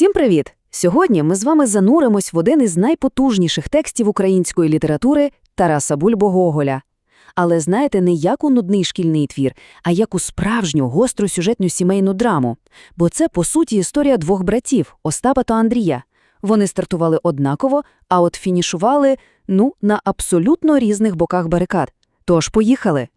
Всім привіт! Сьогодні ми з вами зануримось в один із найпотужніших текстів української літератури Тараса Бульбо-Гоголя. Але знаєте, не як у нудний шкільний твір, а як у справжню гостру сюжетну сімейну драму. Бо це, по суті, історія двох братів Остапа та Андрія. Вони стартували однаково, а от фінішували, ну, на абсолютно різних боках барикад. Тож поїхали.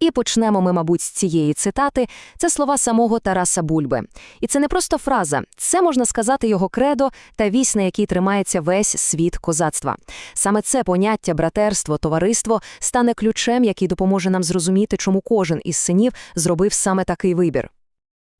І почнемо ми, мабуть, з цієї цитати. Це слова самого Тараса Бульби. І це не просто фраза, це можна сказати його кредо та вісь, на якій тримається весь світ козацтва. Саме це поняття братерство, товариство стане ключем, який допоможе нам зрозуміти, чому кожен із синів зробив саме такий вибір.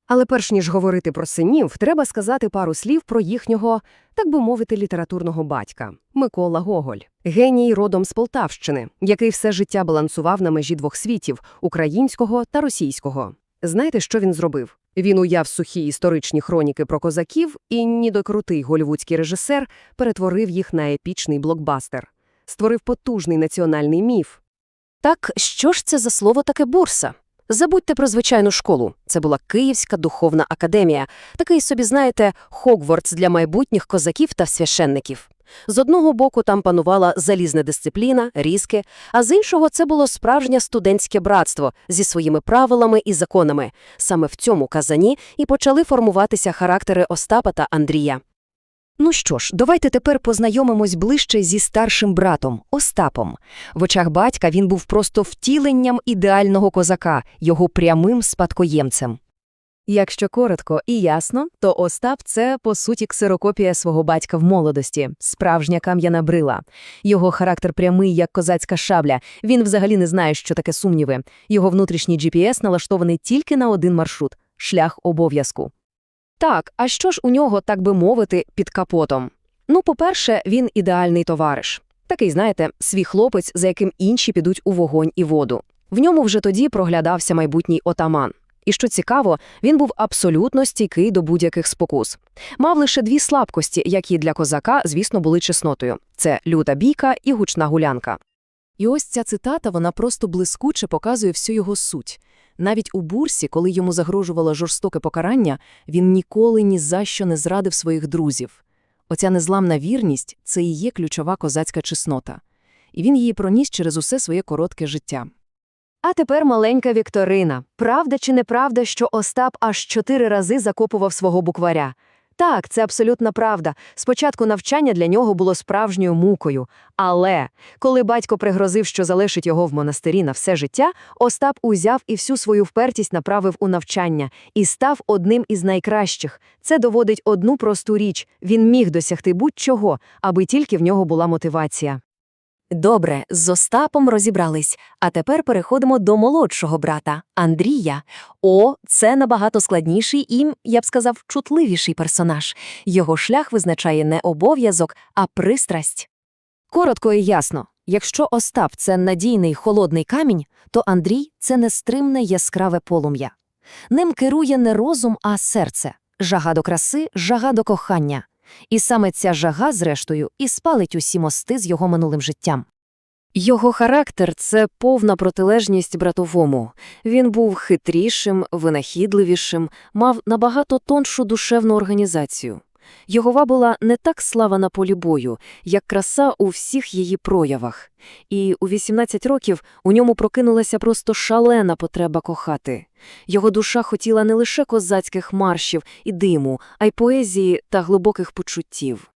Але перш ніж говорити про синів, треба сказати пару слів про їхнього, так би мовити, літературного батька Микола Гоголь, геній родом з Полтавщини, який все життя балансував на межі двох світів українського та російського. Знаєте, що він зробив? Він уяв сухі історичні хроніки про козаків, і нідокрутий голівудський режисер перетворив їх на епічний блокбастер, створив потужний національний міф. Так, що ж це за слово таке бурса? Забудьте про звичайну школу. Це була Київська духовна академія, такий собі, знаєте, Хогвартс для майбутніх козаків та священників. З одного боку там панувала залізна дисципліна, різки, а з іншого це було справжнє студентське братство зі своїми правилами і законами. Саме в цьому казані і почали формуватися характери Остапа та Андрія. Ну що ж, давайте тепер познайомимось ближче зі старшим братом Остапом. В очах батька він був просто втіленням ідеального козака, його прямим спадкоємцем. Якщо коротко і ясно, то Остап це, по суті, ксерокопія свого батька в молодості, справжня кам'яна брила. Його характер прямий, як козацька шабля. Він взагалі не знає, що таке сумніви. Його внутрішній GPS налаштований тільки на один маршрут – шлях обов'язку. Так, а що ж у нього, так би мовити, під капотом? Ну, по-перше, він ідеальний товариш. Такий, знаєте, свій хлопець, за яким інші підуть у вогонь і воду. В ньому вже тоді проглядався майбутній отаман. І що цікаво, він був абсолютно стійкий до будь-яких спокус. Мав лише дві слабкості, які для козака, звісно, були чеснотою – це люта бійка і гучна гулянка. І ось ця цитата, вона просто блискуче показує всю його суть. Навіть у бурсі, коли йому загрожувало жорстоке покарання, він ніколи ні за що не зрадив своїх друзів. Оця незламна вірність – це і є ключова козацька чеснота. І він її проніс через усе своє коротке життя. А тепер маленька Вікторина. Правда чи неправда, що Остап аж чотири рази закопував свого букваря? Так, це абсолютна правда. Спочатку навчання для нього було справжньою мукою. Але коли батько пригрозив, що залишить його в монастирі на все життя, Остап узяв і всю свою впертість направив у навчання і став одним із найкращих. Це доводить одну просту річ він міг досягти будь-чого, аби тільки в нього була мотивація. Добре, з Остапом розібрались, а тепер переходимо до молодшого брата Андрія. О, це набагато складніший і, я б сказав, чутливіший персонаж. Його шлях визначає не обов'язок, а пристрасть. Коротко і ясно. Якщо Остап – це надійний холодний камінь, то Андрій – це нестримне яскраве полум'я. Ним керує не розум, а серце, жага до краси, жага до кохання. І саме ця жага, зрештою, і спалить усі мости з його минулим життям. Його характер це повна протилежність братовому. Він був хитрішим, винахідливішим, мав набагато тоншу душевну організацію. Його вабила не так слава на полі бою, як краса у всіх її проявах. І у 18 років у ньому прокинулася просто шалена потреба кохати. Його душа хотіла не лише козацьких маршів і диму, а й поезії та глибоких почуттів.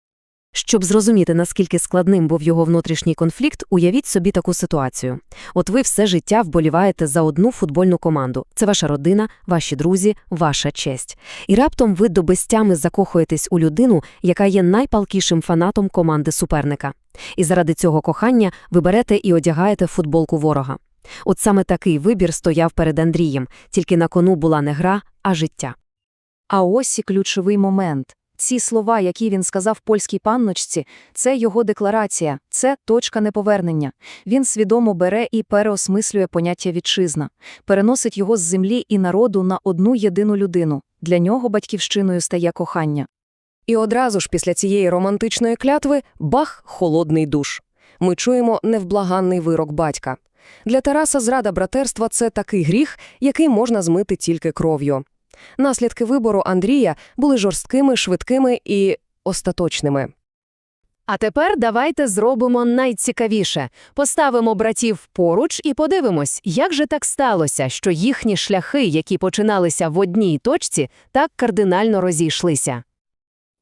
Щоб зрозуміти, наскільки складним був його внутрішній конфлікт, уявіть собі таку ситуацію. От ви все життя вболіваєте за одну футбольну команду. Це ваша родина, ваші друзі, ваша честь. І раптом ви до безтями закохуєтесь у людину, яка є найпалкішим фанатом команди суперника. І заради цього кохання ви берете і одягаєте футболку ворога. От саме такий вибір стояв перед Андрієм, тільки на кону була не гра, а життя. А ось і ключовий момент. Ці слова, які він сказав польській панночці, це його декларація, це точка неповернення. Він свідомо бере і переосмислює поняття вітчизна, переносить його з землі і народу на одну єдину людину. Для нього батьківщиною стає кохання. І одразу ж після цієї романтичної клятви бах, холодний душ. Ми чуємо невблаганний вирок батька. Для Тараса зрада братерства це такий гріх, який можна змити тільки кров'ю. Наслідки вибору Андрія були жорсткими, швидкими і остаточними. А тепер давайте зробимо найцікавіше. Поставимо братів поруч і подивимось, як же так сталося, що їхні шляхи, які починалися в одній точці, так кардинально розійшлися.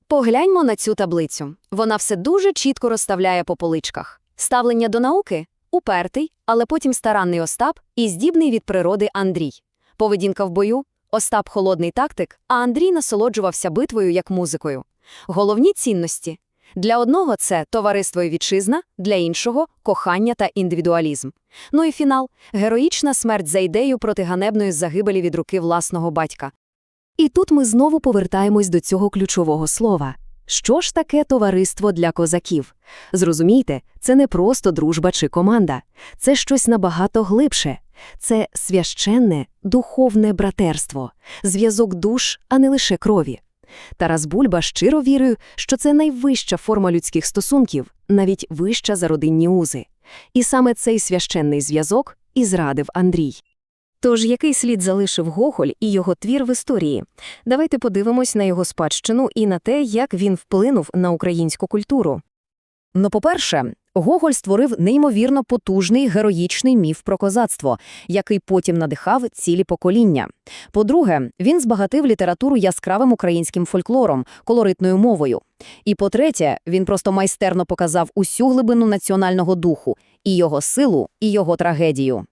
Погляньмо на цю таблицю. Вона все дуже чітко розставляє по поличках. Ставлення до науки – упертий, але потім старанний Остап і здібний від природи Андрій. Поведінка в бою – Остап холодний тактик, а Андрій насолоджувався битвою як музикою. Головні цінності – для одного це товариство і вітчизна, для іншого – кохання та індивідуалізм. Ну і фінал – героїчна смерть за ідею проти ганебної загибелі від руки власного батька. І тут ми знову повертаємось до цього ключового слова. Що ж таке товариство для козаків? Зрозумійте, це не просто дружба чи команда. Це щось набагато глибше. Це священне, духовне братерство, зв'язок душ, а не лише крові. Тарас Бульба щиро вірив, що це найвища форма людських стосунків, навіть вища за родинні узи. І саме цей священний зв'язок і зрадив Андрій. Тож який слід залишив Гоголь і його твір в історії? Давайте подивимось на його спадщину і на те, як він вплинув на українську культуру. Ну, по-перше, Гоголь створив неймовірно потужний героїчний міф про козацтво, який потім надихав цілі покоління. По-друге, він збагатив літературу яскравим українським фольклором, колоритною мовою. І по-третє, він просто майстерно показав усю глибину національного духу, і його силу, і його трагедію.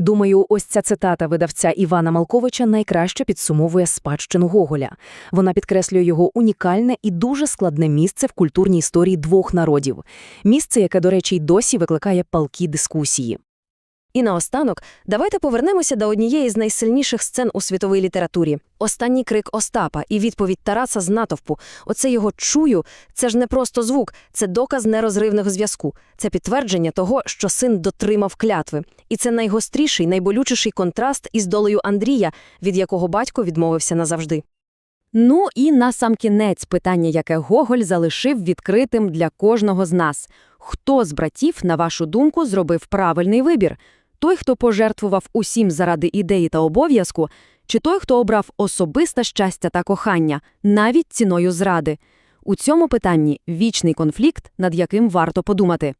Думаю, ось ця цитата видавця Івана Малковича найкраще підсумовує спадщину Гоголя. Вона підкреслює його унікальне і дуже складне місце в культурній історії двох народів. Місце, яке, до речі, й досі викликає палкі дискусії. І наостанок, давайте повернемося до однієї з найсильніших сцен у світовій літературі. Останній крик Остапа і відповідь Тараса з натовпу. Оце його «чую» – це ж не просто звук, це доказ нерозривного зв'язку. Це підтвердження того, що син дотримав клятви. І це найгостріший, найболючіший контраст із долею Андрія, від якого батько відмовився назавжди. Ну і насамкінець питання, яке Гоголь залишив відкритим для кожного з нас. Хто з братів, на вашу думку, зробив правильний вибір? Той, хто пожертвував усім заради ідеї та обов'язку, чи той, хто обрав особисте щастя та кохання, навіть ціною зради? У цьому питанні вічний конфлікт, над яким варто подумати.